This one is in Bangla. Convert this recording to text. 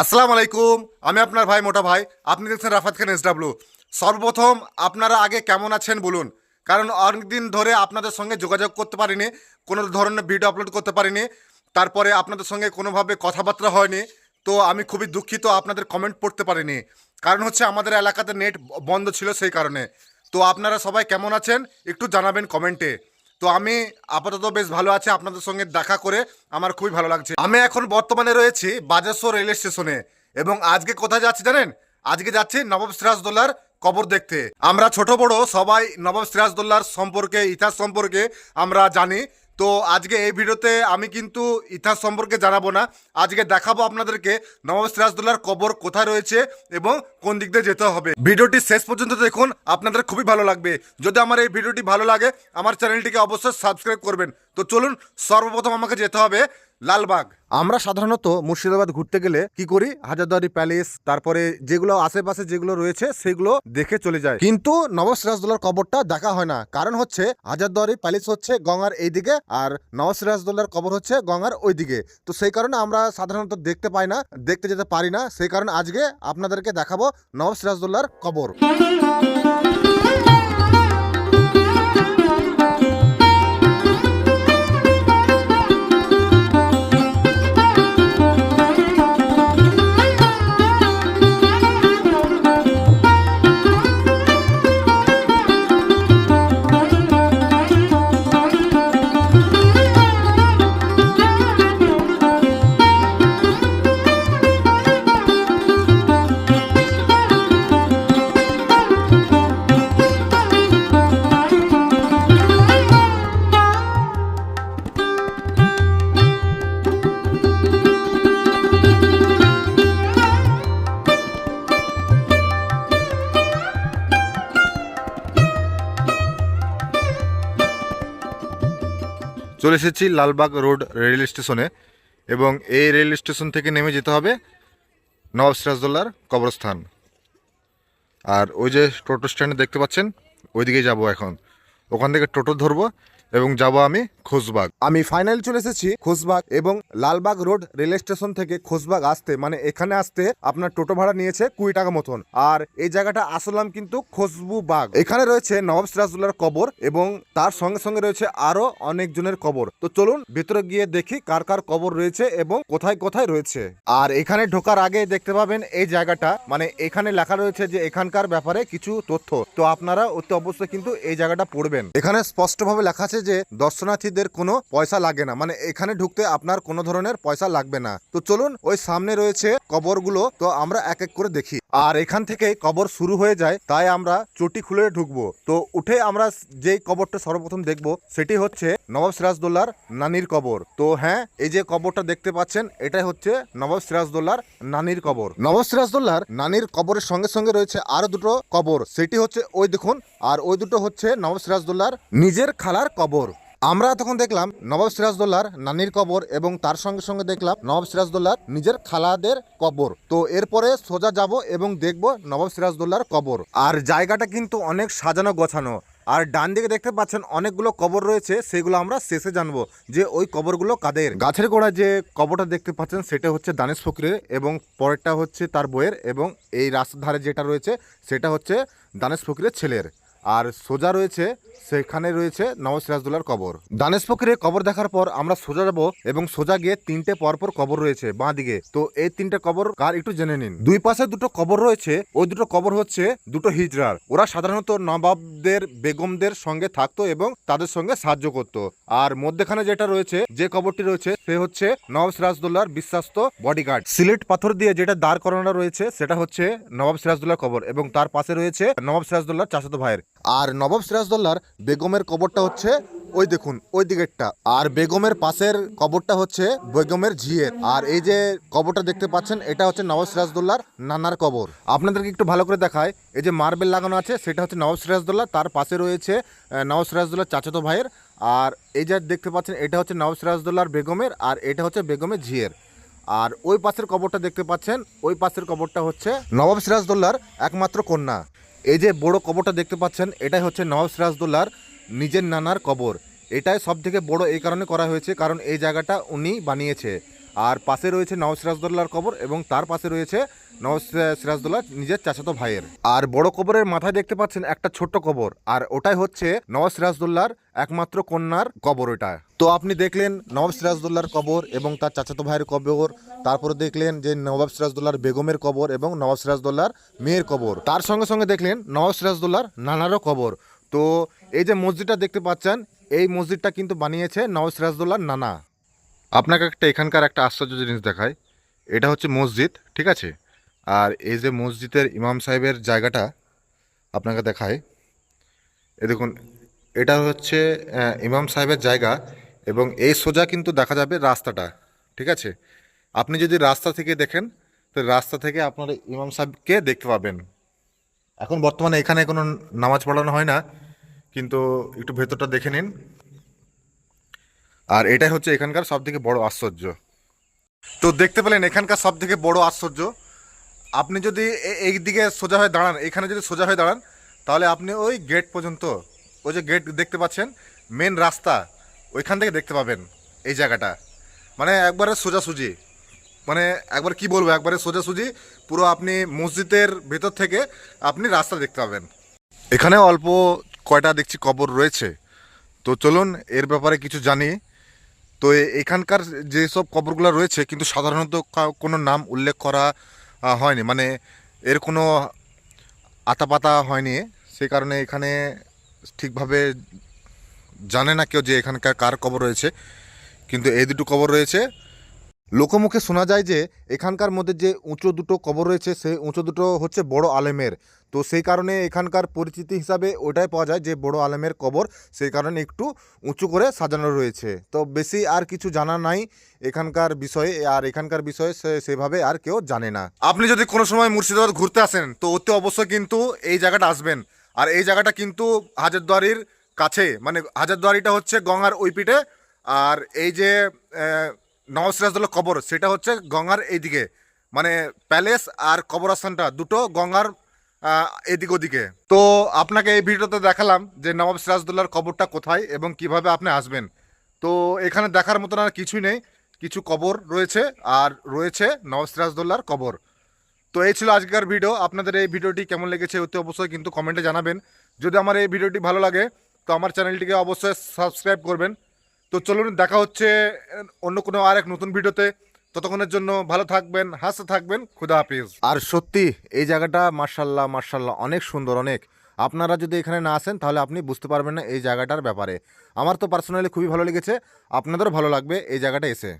আসসালামু আলাইকুম। আমি আপনার ভাই, মোটা ভাই। আপনি দেখছেন রাফাত খান এসডাব্লিউ সর্বপ্রথম আপনারা আগে কেমন আছেন বলুন। কারণ অনেকদিন ধরে আপনাদের সঙ্গে যোগাযোগ করতে পারিনি, কোনো ধরনের ভিডিও আপলোড করতে পারিনি, তারপরে আপনাদের সঙ্গে কোনোভাবে কথাবার্তা হয়নি। তো আমি খুবই দুঃখিত, আপনাদের কমেন্ট পড়তে পারিনি। কারণ হচ্ছে আমাদের এলাকাতে নেট বন্ধ ছিল সেই কারণে। তো আপনারা সবাই কেমন আছেন, একটু জানাবেন কমেন্টে তো আমি আপাতত বেশ ভালো আছি, আপনাদের সঙ্গে দেখা করে আমার খুবই ভালো লাগছে। আমি এখন বর্তমানে রয়েছি বাজেশ্বর রেল স্টেশনে এবং আজকে কোথায় যাচ্ছি জানেন? আজকে যাচ্ছি নবাব সিরাজদোল্লার কবর দেখতে। আমরা ছোট বড় সবাই নবাব সিরাজদোল্লার সম্পর্কে, ইতিহাস সম্পর্কে আমরা জানি। তো আজকে এই ভিডিওতে আমি কিন্তু ইতিহাস সম্পর্কে জানাব না। আজকে দেখাবো আপনাদেরকে নবাব সিরাজদৌল্লার কবর কোথায় রয়েছে এবং কোন দিক দিয়ে যেতে হবে। ভিডিওটি শেষ পর্যন্ত দেখুন, আপনাদের খুবই ভালো লাগবে। যদি আমার এই ভিডিওটি ভালো লাগে, আমার চ্যানেলটিকে অবশ্যই সাবস্ক্রাইব করবেন। তো চলুন, সর্বপ্রথম আমাকে যেতে হবে লালবাগ। আমরা সাধারণত মুর্শিদাবাদ ঘুরতে গেলে কি করি? হাজারদুয়ারি প্যালেস, তারপরে যেগুলো আশেপাশে যেগুলো রয়েছে, সেগুলো দেখে চলে যায় কিন্তু নবাব সিরাজদৌল্লার কবরটা দেখা হয় না। কারণ হচ্ছে হাজারদুয়ারি প্যালেস হচ্ছে গঙ্গার এই দিকে আর নবাব সিরাজদৌল্লার কবর হচ্ছে গঙ্গার ওই দিকে তো সেই কারণে আমরা সাধারণত দেখতে পাই না, দেখতে যেতে পারি না। সেই কারণে আজকে আপনাদেরকে দেখাবো নবাব সিরাজদৌল্লার কবর। চলে এসেছি লালবাগ রোড রেল স্টেশনে এবং এই রেল স্টেশন থেকে নেমে যেতে হবে নবাব সিরাজদোল্লার কবরস্থান। আর ওই যে টোটো স্ট্যান্ড দেখতে পাচ্ছেন, ওইদিকে যাব এখন। ওখান থেকে টোটো ধরবো এবং যাব আমি খোসবাগ আমি ফাইনাল চলে এসেছি খোসবাগ এবং লালবাগ রোড রেল স্টেশন থেকে খোসবাগ আসতে। মানে এখানে আসতে আপনার টোটো ভাড়া নিয়েছে কুড়ি টাকা মতন। আর এই জায়গাটা আসলাম কিন্তু খুশবু বাগ। এখানে রয়েছে নবাব সিরাজদৌল্লার কবর এবং তার সঙ্গে সঙ্গে রয়েছে আরও অনেকজনের কবর। তো চলুন ভেতরে গিয়ে দেখি কার কার কবর রয়েছে এবং কোথায় কোথায় রয়েছে। আর এখানে ঢোকার আগে দেখতে পাবেন এই জায়গাটা। মানে এখানে লেখা রয়েছে যে এখানকার ব্যাপারে কিছু তথ্য। তো আপনারা অতি অবশ্যই কিন্তু এই জায়গাটা পড়বেন। এখানে স্পষ্টভাবে লেখা আছে যে দর্শনার্থীদের কোনো পয়সা লাগে না। মানে এখানে ঢুকতে আপনার কোনো ধরনের পয়সা লাগবে না। তো চলুন, ওই সামনে রয়েছে কবরগুলো, তো আমরা এক এক করে দেখি। আর এখান থেকে কবর শুরু হয়ে যায়, তাই আমরা চটি খুলে ঢুকবো। তো উঠে আমরা যেই কবরটা সর্বপ্রথম দেখব, সেটি হচ্ছে নবাব সিরাজদৌল্লার নানির কবর। তো হ্যাঁ এই যে কবরটা দেখতে পাচ্ছেন, এটাই হচ্ছে নবাব সিরাজদৌল্লার নানির কবর। নবাব সিরাজদৌল্লার নানির কবরের সঙ্গে সঙ্গে রয়েছে আরও দুটো কবর, সেটি হচ্ছে ওই দেখুন, আর ওই দুটো হচ্ছে নবাব সিরাজদৌল্লার নিজের খালার কবর। আমরা তখন দেখলাম নবাব সিরাজদৌল্লার নানির কবর এবং তার সঙ্গে সঙ্গে দেখলাম নবাব সিরাজদৌল্লার নিজের খালাদের কবর। তো এরপরে সোজা যাব এবং দেখব নবাব সিরাজদৌল্লার কবর। আর জায়গাটা কিন্তু অনেক সাজানো গোছানো। আর ডান দিকে দেখতে পাচ্ছেন অনেকগুলো কবর রয়েছে, সেগুলো আমরা শেষে জানব যে ওই কবরগুলো কাদের। গাছের গোড়ায় যে কবরটা দেখতে পাচ্ছেন, সেটা হচ্ছে দানেশ ফকিরের এবং পরেরটা হচ্ছে তার বইয়ের এবং এই রাস্তার ধারে যেটা রয়েছে, সেটা হচ্ছে দানেশ ফকিরের ছেলের। আর সোজা রয়েছে, সেখানে রয়েছে নবাব সিরাজদৌল্লার কবর। দানেশ ফকিরের কবর দেখার পর আমরা সোজা যাব এবং সোজা গিয়ে তিনটে পরপর কবর রয়েছে বাঁ দিকে। তো এই তিনটে কবর কার একটু জেনে নিন। দুই পাশে দুটো কবর রয়েছে, ওই দুটো কবর হচ্ছে দুটো হিজড়ার ওরা সাধারণত নবাবদের, বেগমদের সঙ্গে থাকতো এবং তাদের সঙ্গে সাহায্য করত। আর মধ্যেখানে যেটা রয়েছে, যে কবরটি রয়েছে, সে হচ্ছে নবাব সিরাজদৌল্লার বিশ্বাস্ত বডিগার্ড সিলেট পাথর দিয়ে যেটা দাঁড় করানো রয়েছে, সেটা হচ্ছে নবাব সিরাজদৌল্লার কবর এবং তার পাশে রয়েছে নবাব সিরাজদৌল্লার চাচাতো ভাইয়ের। আর নবাব সিরাজদৌল্লার বেগমের কবরটা হচ্ছে ওই দেখুন, ওই দিকেরটা। আর বেগমের পাশের কবরটা হচ্ছে বেগমের ঝিয়ের। আর এই যে কবরটা দেখতে পাচ্ছেন, এটা হচ্ছে নবাব সিরাজদৌল্লার নানার কবর। আপনাদেরকে একটু ভালো করে দেখায়, এই যে মার্বেল লাগানো আছে, সেটা হচ্ছে নবাব সিরাজদৌল্লা তার পাশে রয়েছে নবাব সিরাজদৌল্লার চাচাতো ভাইয়ের। আর এই যে দেখতে পাচ্ছেন, এটা হচ্ছে নবাব সিরাজদৌল্লার বেগমের, আর এটা হচ্ছে বেগমের ঝিয়ের। আর ওই পাশের কবরটা দেখতে পাচ্ছেন, ওই পাশের কবরটা হচ্ছে নবাব সিরাজদৌল্লার একমাত্র কন্যা। এই যে বড় কবরটা দেখতে পাচ্ছেন, এটাই হচ্ছে নবাব সিরাজদোল্লার নিজের নানার কবর। এটাই সব থেকে বড় এই কারণে করা হয়েছে, কারণ এই জায়গাটা উনি বানিয়েছে। আর পাশে রয়েছে নওয়াজ সিরাজদৌল্লার কবর এবং তার পাশে রয়েছে নওয়াজ সিরাজদৌল্লার নিজের চাচাতো ভাইয়ের। আর বড় কবরের মাথায় দেখতে পাচ্ছেন একটা ছোট্ট কবর। আর ওটাই হচ্ছে নওয়াজ সিরাজদৌল্লার একমাত্র কন্যার কবর ওটা। তো আপনি দেখলেন নবাব সিরাজদৌল্লার কবর এবং তার চাচাতো ভাইয়ের কবর, তারপরে দেখলেন যে নবাব সিরাজদৌল্লার বেগমের কবর এবং নবাব সিরাজদৌল্লার মেয়ের কবর। তার সঙ্গে সঙ্গে দেখলেন নবাব সিরাজদৌল্লার নানারও কবর। তো এই যে মসজিদটা দেখতে পাচ্ছেন, এই মসজিদটা কিন্তু বানিয়েছে নওয়াজ সিরাজদৌল্লার নানা। আপনাকে একটা এখানকার একটা আশ্চর্য জিনিস দেখায়। এটা হচ্ছে মসজিদ, ঠিক আছে? আর এই যে মসজিদের ইমাম সাহেবের জায়গাটা আপনাকে দেখায়। এ দেখুন, এটা হচ্ছে ইমাম সাহেবের জায়গা এবং এই সোজা কিন্তু দেখা যাবে রাস্তাটা, ঠিক আছে? আপনি যদি রাস্তা থেকে দেখেন, তো রাস্তা থেকে আপনার ইমাম সাহেবকে দেখতে পাবেন। এখন বর্তমানে এখানে কোনো নামাজ পড়ানো হয় না, কিন্তু একটু ভেতরটা দেখে নিন। আর এটাই হচ্ছে এখানকার সব থেকে বড় আশ্চর্য। তো দেখতে পেলেন এখানকার সব থেকে বড় আশ্চর্য। আপনি যদি এই দিকে সোজা হয়ে দাঁড়ান, এখানে যদি সোজা হয়ে দাঁড়ান, তাহলে আপনি ওই গেট পর্যন্ত, ওই যে গেট দেখতে পাচ্ছেন মেন রাস্তা, ওইখান থেকে দেখতে পাবেন এই জায়গাটা। মানে একবারে সোজাসুজি। মানে একবার কি বলব, একবারে সোজাসুজি, পুরো আপনি মসজিদের ভেতর থেকে আপনি রাস্তা দেখতে পাবেন। এখানে অল্প কয়টা দেখছি কবর রয়েছে। তো চলুন, এর ব্যাপারে কিছু জানি। তো এখানকার যেসব কবরগুলো রয়েছে, কিন্তু সাধারণত কোনো নাম উল্লেখ করা হয়নি। মানে এর কোনো আতাপাতা হয়নি। সেই কারণে এখানে ঠিকভাবে জানে না কেউ যে এখানকার কার কবর রয়েছে। কিন্তু এই দুটো কবর রয়েছে। লোকমুখে শোনা যায় যে, এখানকার মধ্যে যে উঁচু দুটো কবর রয়েছে, সেই উঁচু দুটো হচ্ছে বড় আলেমের। তো সেই কারণে এখানকার পরিচিতি হিসাবে ওটাই পাওয়া যায় যে, বড় আলেমের কবর সেই কারণে একটু উঁচু করে সাজানো রয়েছে। তো বেশি আর কিছু জানা নাই এখানকার বিষয়ে, আর এখানকার বিষয়ে সেভাবে আর কেউ জানে না। আপনি যদি কোনো সময় মুর্শিদাবাদ ঘুরতে আসেন, তো অতি অবশ্যই কিন্তু এই জায়গাটা আসবেন। আর এই জায়গাটা কিন্তু হাজারদুয়ারির কাছে মানে হাজারদুয়ারিটা হচ্ছে গঙ্গার ওই পিঠে। আর এই যে নওয়াজ সিরাজদৌল্লা কবর, সেটা হচ্ছে গঙ্গার এইদিকে। মানে প্যালেস আর কবরস্থানটা, দুটো গঙ্গার এদিক ওদিকে। তো আপনাকে এই ভিডিওতে দেখালাম যে নবাব সিরাজদৌল্লার কবরটা কোথায় এবং কীভাবে আপনি আসবেন। তো এখানে দেখার মতন আর কিছুই নেই, কিছু কবর রয়েছে আর রয়েছে নবাব সিরাজদৌল্লার কবর। তো এই ছিল আজকের ভিডিও, আপনাদের এই ভিডিওটি কেমন লেগেছে অতি অবশ্যই কিন্তু কমেন্টে জানাবেন। যদি আমার এই ভিডিওটি ভালো লাগে, তো আমার চ্যানেলটিকে অবশ্যই সাবস্ক্রাইব করবেন। তো চলুন, দেখা হচ্ছে অন্য কোনো আরেক নতুন ভিডিওতে। ততক্ষণের জন্য ভালো থাকবেন, হাসতে থাকবেন, খুদা হাফিজ। আর সত্যি, এই জায়গাটা মার্শাল্লাহ মার্শাল্লাহ অনেক সুন্দর, অনেক। আপনারা যদি এখানে না আসেন, তাহলে আপনি বুঝতে পারবেন না এই জায়গাটার ব্যাপারে। আমার তো পার্সোনালি খুবই ভালো লেগেছে, আপনাদেরও ভালো লাগবে এই জায়গাটা এসে।